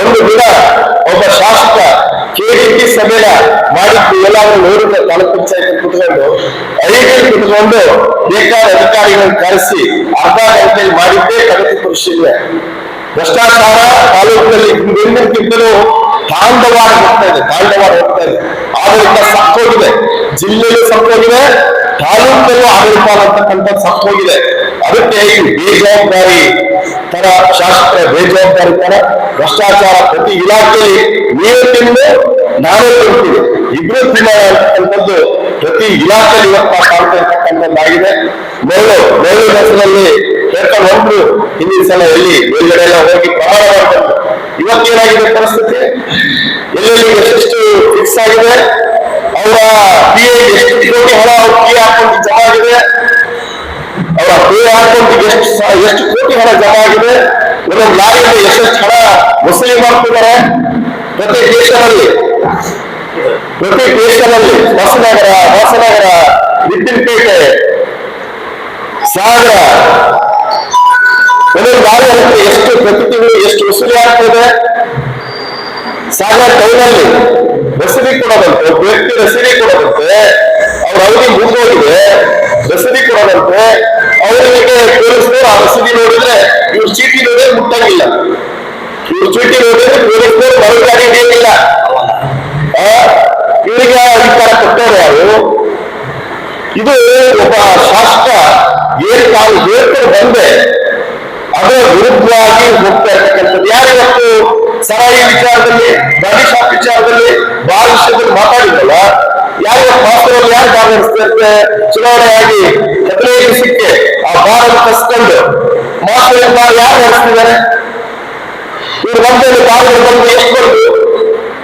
ಒಂದು ದಿನ ಒಬ್ಬ ಶಾಸಕ ಕೆಡಿಪಿ ಸಭೆನ ಮಾಡಿದ್ದು ಎಲ್ಲಾದ್ರೂ ನೋಡಿದ್ರೆ ತಾಲೂಕ್ ಪಂಚಾಯತ್ ಕುತ್ಕೊಂಡು ಐದು ಕುತ್ಕೊಂಡು, ಬೇಕಾದ ಅಧಿಕಾರಿಗಳನ್ನು ಕರೆಸಿ ಅರ್ಧ ಗಂಟೆ ಮಾಡಿದ್ದೇ ಪ್ರಗತಿ ಪರಿಶೀಲನೆ. ಭ್ರಷ್ಟಾಚಾರ ತಾಲೂಕಿನಲ್ಲಿ ಹಿಂದಿನಕ್ಕಿಂತಲೂ ತಾಂಡವಾಡ ಹೋಗ್ತಾ ಇದೆ, ತಾಂಡವಾಡ ಹೋಗ್ತಾ ಇದೆ. ಆದ್ರಿಂದ ಸಕ್ಕೋಗಿದೆ ಜಿಲ್ಲೆಯಲ್ಲೂ ಸಕ್ಕೋಗಿದೆ ತಾಲೂಕಲ್ಲೂ ಆಡಳಿತ ಅಂತಕ್ಕಂಥದ್ದು ಸಪ್ಪೋಗಿದೆ ಅದಕ್ಕೆ ಈ ಬೇಜವಾಬ್ದಾರಿ ತರ, ಶಾಸಕರ ಬೇಜವಾಬ್ದಾರಿ ತರ, ಭ್ರಷ್ಟಾಚಾರ ಪ್ರತಿ ಇಲಾಖೆಯಲ್ಲಿ ನೀವು ತಿಂದು ನಾವೇ ತಿಂತೀವಿ. ಇಬ್ರು ಅಂತಕ್ಕಂಥದ್ದು ಪ್ರತಿ ಇಲಾಖೆಯಲ್ಲಿ ಇವತ್ತು ಕಾಣ್ತಾ ಇರ್ತಕ್ಕಂಥದ್ದಾಗಿದೆ. ಮೇಲು ಮೇಲು ಹೆಸರಲ್ಲಿ ಕೇಳ್ಕೊಂಡು ಒಂದು ಹಿಂದಿನ ಸಲ ಎಲ್ಲಿ ಮೇಲ್ಗಡೆ ಎಲ್ಲ ಹೋಗಿ ಪ್ರಮಾಣ ಮಾಡ್ಕೊಂಡು ಇವತ್ತೇನಾಗಿದೆ ಪರಿಸ್ಥಿತಿ? ಎಲ್ಲೆಲ್ಲಿ ಎಷ್ಟೆಷ್ಟು ಫಿಕ್ಸ್ ಆಗಿದೆ? ಅವರ ಪಿ ಎಷ್ಟು ಕೋಟಿ ಹಣ ಅವ್ರ ಪಿ ಹಾಕೊಂಡು ಜಮಾ ಆಗಿದೆ ಅವರ ಪೇ ಎಷ್ಟು ಎಷ್ಟು ಕೋಟಿ ಹಣ ಜಮಾ ಆಗಿದೆ ಒಂದೊಂದು ಲಾರಿಯಲ್ಲಿ ಎಷ್ಟೆಷ್ಟು ಹಣ ವಸೂಲಿ ಮಾಡ್ತಿದ್ದಾರೆ? ಪ್ರತಿ ದೇಶದಲ್ಲಿ ಪ್ರತಿ ದೇಶದಲ್ಲಿ ಹೊಸನಗರ ಹೊಸನಗರ ವಿದ್ಯುನ್ಪೇಟೆ ಸಾಗರ, ಒಂದೊಂದು ಲಾರಿಯಲ್ಲಿ ಎಷ್ಟು ಪ್ರತಿ ತಿಂಗಳು ಎಷ್ಟು ವಸೂಲಿ ಆಗ್ತದೆ? ಸಾಗರ ಟೌನಲ್ಲಿ ರಸೀದಿ ಕೂಡ ಬಂತು ವ್ಯಕ್ತಿ ರಸೀದಿ ಕೊಡೋದಂತೆ, ಅವ್ರ ಅವಧಿ ಮುಗಿದೋಗಿದೆ. ರಸೀದಿ ಕೊಡೋದಂತೆ. ಅವರಿಗೆ ಪೊಲೀಸ್ನವರು ಆ ರಸೀದಿ ನೋಡಿದ್ರೆ ಇವ್ರ ಚೀಟಿ ನೋಡಿದ್ರೆ ಮುಟ್ಟಂಗಿಲ್ಲ. ಇವ್ರ ಚೀಟಿ ನೋಡಿದ್ರೆ ತೋರಿಸ್ತಾರೆ ಮರುಗಾಡಿ ಆ, ಇವರಿಗೆ ಅಧಿಕಾರ ಕೊಟ್ಟವರು ಯಾರು? ಇದು ಒಬ್ಬ ಶಾಸಕ ಏನ್ ತಾವು ಹೇಳ್ಕೊಂಡು ಬಂದೆ ಅದರ ವಿರುದ್ಧವಾಗಿ ಹೋಗ್ತಾ ಇರ್ತಕ್ಕಂಥದ್ದು ಯಾರಿವತ್ತು ಸರಾಯಿ ವಿಚಾರದಲ್ಲಿ ಬಾಡಿ ಶಾಪ್ ವಿಚಾರದಲ್ಲಿ ಬಾರ್ ವಿಷಯದಲ್ಲಿ ಮಾತಾಡಿದ್ರಲ್ಲ? ವಾಸ್ತವದಲ್ಲಿ ಯಾರು ಭಾಗವಹಿಸ್ತಾರೆ ಚುನಾವಣೆಯಾಗಿ ಸಿಕ್ಕೆ ಆ ಭಾರತ ಕಸ್ಕೊಂಡು ಮಾತುಗಳನ್ನ ಯಾರು ನಡೆಸ್ತಿದ್ದಾರೆ? ಇವ್ರ ಮಧ್ಯದಲ್ಲಿ ಬಾರ್ಗಳು ಬಂದು ಎಷ್ಟು ಬಂದು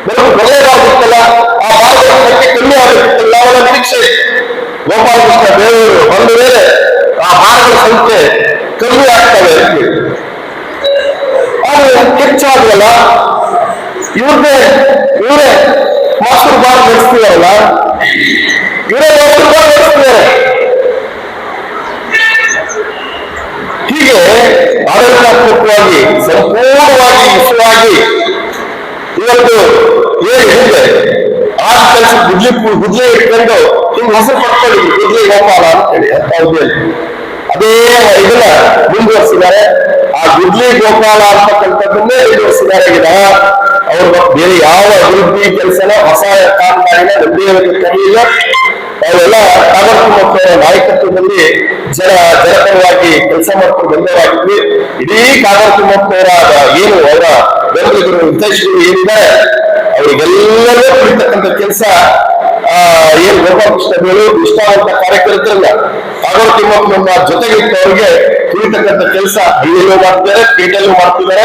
ಬರೀ ಒಳ್ಳೆಯದಾಗಿತ್ತಲ್ಲ ಆ ಬಾರ್ಗಳ ಸಂಖ್ಯೆ ಕಮ್ಮಿ ಆಗುತ್ತಿಲ್ಲ? ಅವರ ನಿರೀಕ್ಷೆ. ಗೋಪಾಲಕೃಷ್ಣ ದೇವರು ಬಂದ ವೇಳೆ ಆ ಭಾರತದ ಸಂಖ್ಯೆ ಕಮ್ಮಿ ಆಗ್ತವೆ. ಆದ್ರೆ ಹೆಚ್ಚಾಗಲ್ಲ ಇವ್ರದ್ದೇ ಇವರೇ ಮಾಸ್ಟರ್ ಬಾರ್ ನಡೆಸ್ತಿದಾರಲ್ಲ ಇವರೇ ಮಾಸ್ಟರ್ ಬಾರ್ ನಡೆಸ್ತಿದ್ದಾರೆ ಹೀಗೆ ಆಡಳಿತಾತ್ಮಕವಾಗಿ ಸಂಪೂರ್ಣವಾಗಿ ವಿಷಯವಾಗಿ ಇವತ್ತು ಏನು ಹಿಂದೆ ಆದ ಕೆಲಸ ಗುದ್ಲಿ ಗುದ್ಲಿ ಇಟ್ಕೊಂಡು ಹಿಂಗ್ ಹೆಸರು ಪಡ್ಕೊಂಡಿದ್ವಿ ಗುದ್ಲಿ ಗೋಪಾಲ ಅಂತೇಳಿ ಅಂತ ಹುದ್ದೆಯಲ್ಲಿ. ಅದೇ ಇದನ್ನ ಮುಂದುವರಿಸಿದ್ದಾರೆ. ಆ ಗುದ್ಲಿ ಗೋಪಾಲ ಅಂತಕ್ಕಂಥದ್ದನ್ನೇ ಮುಂದುವರಿಸಿದ್ದಾರೆ ಈಗ. ಅವರು ಬೇರೆ ಯಾವ ಅಭಿವೃದ್ಧಿ ಕೆಲಸನ, ಹೊಸ ಕಾಮಗಾರಿನ ನಂಬಿಕೆ ತರಲಿಲ್ಲ ಅವೆಲ್ಲ ಕಾಮರ್ತಿಮಕ್ಕಳ ನಾಯಕತ್ವದಲ್ಲಿ ಜನ ಜನಪರವಾಗಿ ಕೆಲಸ ಮಾಡ್ಕೊಂಡು ಬಂದವರಾಗಿದ್ವಿ. ಇಡೀ ಕಾಮರ್ತಿಮಕ್ಕವರ ಏನು ಅವರ ಬೆಂಬಲಿಗರು, ಹಿತೈಷಿಗಳು ಏನಿದ್ದಾರೆ, ಅವರಿಗೆಲ್ಲರೂ ಕುರಿತಕ್ಕಂಥ ಕೆಲಸ ಏನು ಗೋಪಾಲಕೃಷ್ಣಗಳು ಇಷ್ಟ ಅಂತ ಕಾರ್ಯಕರ್ತರಲ್ಲ. ಕಾಗೋಡು ತಿಮ್ಮಪ್ಪನ ಜೊತೆಗೆ ಅವ್ರಿಗೆ ಕುಳಿತಕ್ಕಂಥ ಕೆಲಸ ಹಳ್ಳಿಯಲ್ಲೂ ಮಾಡ್ತಿದ್ದಾರೆ ಪೇಟೆಯಲ್ಲೂ ಮಾಡ್ತಿದ್ದಾರೆ.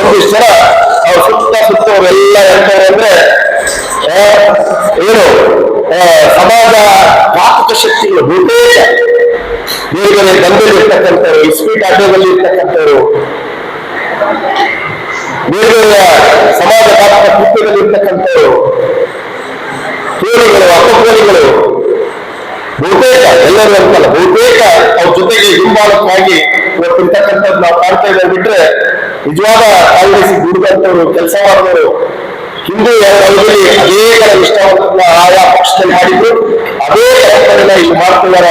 ಒಂದಿಷ್ಟು ಜನ ಅವ್ರ ಸುತ್ತ ಸುತ್ತ ಅವರೆಲ್ಲ ಹೇಳ್ತಾರೆ ಅಂದ್ರೆ ಏನು ಸಮಾಜ ಘಾತಕ ಶಕ್ತಿಗಳು ಬಹುತೇಕ ದಂಧೆಯಲ್ಲಿ ಇರ್ತಕ್ಕಂಥವ್ರು ಇಸ್ಪೀಟ್ ಅಡ್ಡದಲ್ಲಿ ಇರ್ತಕ್ಕಂಥವ್ರು. ಬೇರೆ ಬೇರೆ ಸಮಾಜ ಘಾತಕ ಕೃತ್ಯದಲ್ಲಿ ಇರ್ತಕ್ಕಂಥವ್ರು. ಕೇಳಿಗಳು ಅಪಕೋಳಿಗಳು. ಬಹುತೇಕ ಎಲ್ಲರೂ ಅಂತಲ್ಲ ಬಹುತೇಕ ಅವ್ರ ಜೊತೆಗೆ ಹಿಂಬಾಲಕವಾಗಿ ಇವತ್ತಿರ್ತಕ್ಕಂಥದ್ದು ನಾವು ಕಾಣ್ತಾ ಇದ್ದೇವೆ ಬಿಟ್ರೆ ನಿಜವಾದ ಕಾಂಗ್ರೆಸ್ ದುಡಿದಂಥವ್ರು ಕೆಲಸ ಮಾಡಿದವರು ಹಿಂದೂ ಅವರಲ್ಲಿ ಅನೇಕ ಅದೇ ಆಯಾ ಪಕ್ಷದಲ್ಲಿ ಮಾಡಿದ್ರು. ಅದೇ ಕೆಲಸಗಳನ್ನ ಇಲ್ಲಿ ಮಾಡ್ತಿದ್ದಾರೆ.